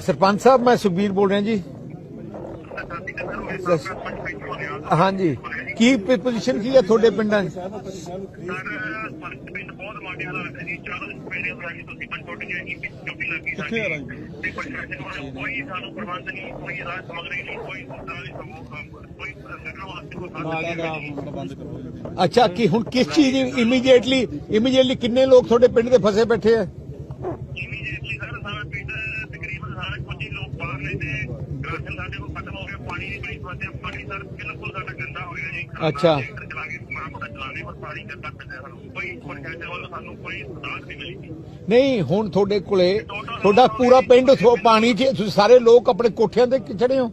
ਸਰਪੰਚ ਸਾਹਿਬ ਮੈਂ ਸੁਖਬੀਰ ਬੋਲ ਰਿਹਾ ਜੀ। ਹਾਂਜੀ। ਕੀ ਪੋਜੀਸ਼ਨ ਕੀ ਹੈ ਤੁਹਾਡੇ ਪਿੰਡਾਂ 'ਚ ਅੱਛਾ ਕੀ ਹੁਣ ਕਿਸ ਚੀਜ਼ ਇਮੀਡੀਏਟਲੀ ਇਮੀਡੀਏਟਲੀ ਕਿੰਨੇ ਲੋਕ ਤੁਹਾਡੇ ਪਿੰਡ ਦੇ ਫਸੇ ਬੈਠੇ ਆ ਇਮੀਡੀਏਟਲੀ ਸਰ ਸਾਰਾ ਪਿੰਡ ਤਕਰੀਬਨ ਸਾਰੇ ਕੁਝ ਹੀ ਲੋਕ ਬਾਹਰ ਨੇ। ਤੇ ਰਾਸ਼ਨ ਸਾਡੇ ਕੋਲ ਖਤਮ ਹੋ ਗਿਆ। ਪਾਣੀ ਦੀ ਬੜੀ ਸਮੱਸਿਆ ਪਾਣੀ ਸਰ ਬਿਲਕੁਲ ਸਾਡਾ ਗੰਦਾ ਹੋ ਗਿਆ। ਜੀ ਅੱਛਾ। ਟੈਂਕਰ ਚਲਾ ਕੇ ਮਾੜਾ ਮੋਟਾ ਚਲਾਣੇ ਪਰ ਪਾਣੀ ਗੰਦਾ ਪੈਂਦਾ ਸਾਨੂੰ। ਕੋਈ ਪ੍ਰਸ਼ਾਸਨ ਵੱਲੋਂ ਸਾਨੂੰ ਕੋਈ ਸੁਧਾਰ ਨਹੀਂ ਮਿਲੀ। ਨਹੀਂ ਹੁਣ ਤੁਹਾਡੇ ਕੋਲੇ ਤੁਹਾਡਾ ਪੂਰਾ ਪਿੰਡ ਪਾਣੀ 'ਚ ਤੁਸੀਂ ਸਾਰੇ ਲੋਕ ਆਪਣੇ ਕੋਠਿਆਂ ਤੇ ਚੜੇ ਹੋ?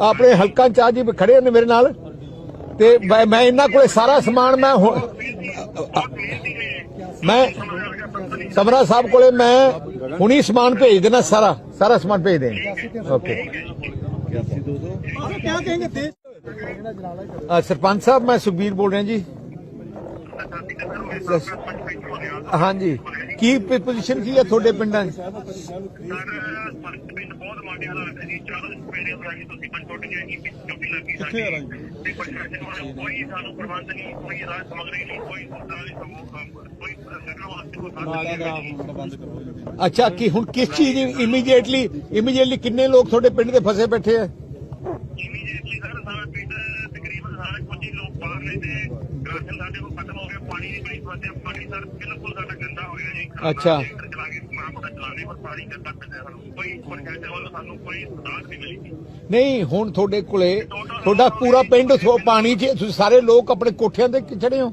ਆਪਣੇ ਹਲਕਾ ਚਾਹ ਜੀ ਖੜੇ ਨੇ ਮੇਰੇ ਨਾਲ। ਤੇ ਮੈਂ ਇਹਨਾਂ ਕੋਲੇ ਸਾਰਾ ਸਮਾਨ ਮੈਂ ਮੈਂ ਸਮਰਾ ਸਾਹਿਬ ਕੋਲੇ ਮੈਂ ਹੁਣੀ ਸਮਾਨ ਭੇਜ ਦੇਣਾ ਸਾਰਾ ਸਾਰਾ ਸਮਾਨ ਭੇਜ ਦੇਣਾ। ਓਕੇ। ਸਰਪੰਚ ਸਾਹਿਬ ਮੈਂ ਸੁਖਬੀਰ ਬੋਲ ਰਿਹਾ ਜੀ। ਹਾਂਜੀ। ਕੀ ਪੋਜੀਸ਼ਨ ਕੀ ਹੈ ਤੁਹਾਡੇ ਪਿੰਡਾਂ ਦਾ? ਅੱਛਾ ਕੀ ਹੁਣ ਕਿਸ ਚੀਜ਼ ਇਮੀਡੀਏਟਲੀ ਇਮੀਡੀਏਟਲੀ ਕਿੰਨੇ ਲੋਕ ਤੁਹਾਡੇ ਪਿੰਡ ਦੇ ਫਸੇ ਬੈਠੇ ਆ? ਇਮੀਡੀਏਟਲੀ ਸਰ ਸਾਰਾ ਪਿੰਡ ਤਕਰੀਬਨ ਸਾਰੇ ਕੁਝ ਹੀ ਲੋਕ ਬਾਹਰ ਨੇ ਤੇ ਰਾਸ਼ਨ ਸਾਡੇ ਕੋਲ ਖਤਮ ਹੋ ਗਿਆ ਪਾਣੀ ਦੀ ਬੜੀ ਸਮੱਸਿਆ ਪਾਣੀ ਸਰ ਬਿਲਕੁਲ ਸਾਡਾ ਗੰਦਾ ਹੋ ਗਿਆ ਜੀ। ਅੱਛਾ। ਟੈਂਕਰ ਚਲਾ ਕੇ ਮਾੜਾ ਮੋਟਾ ਚਲਾਣੇ ਪਰ ਪਾਣੀ ਗੰਦਾ ਪੈਂਦਾ ਸਾਨੂੰ। ਕੋਈ ਪ੍ਰਸ਼ਾਸਨ ਵੱਲੋਂ ਸਾਨੂੰ ਕੋਈ ਸੁਧਾਰ ਨਹੀਂ ਮਿਲੀ ਨਹੀਂ ਹੁਣ ਤੁਹਾਡੇ ਕੋਲੇ ਤੁਹਾਡਾ ਪੂਰਾ ਪਿੰਡ ਥੋ ਪਾਣੀ 'ਚ ਤੁਸੀਂ ਸਾਰੇ ਲੋਕ ਆਪਣੇ ਕੋਠਿਆਂ ਤੇ ਚੜੇ ਹੋ?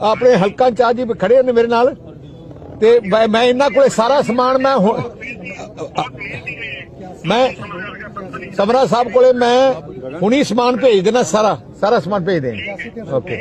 ਆਪਣੇ ਹਲਕਾ ਚਾਹ ਜੀ ਖੜੇ ਨੇ ਮੇਰੇ ਨਾਲ। ਤੇ ਮੈਂ ਇਹਨਾਂ ਕੋਲੇ ਸਾਰਾ ਸਮਾਨ ਮੈਂ ਮੈਂ ਸਮਰਾ ਸਾਹਿਬ ਕੋਲੇ ਮੈਂ ਹੁਣੀ ਸਮਾਨ ਭੇਜ ਦੇਣਾ, ਸਾਰਾ ਸਾਰਾ ਸਮਾਨ ਭੇਜ ਦੇਣਾ। ਓਕੇ।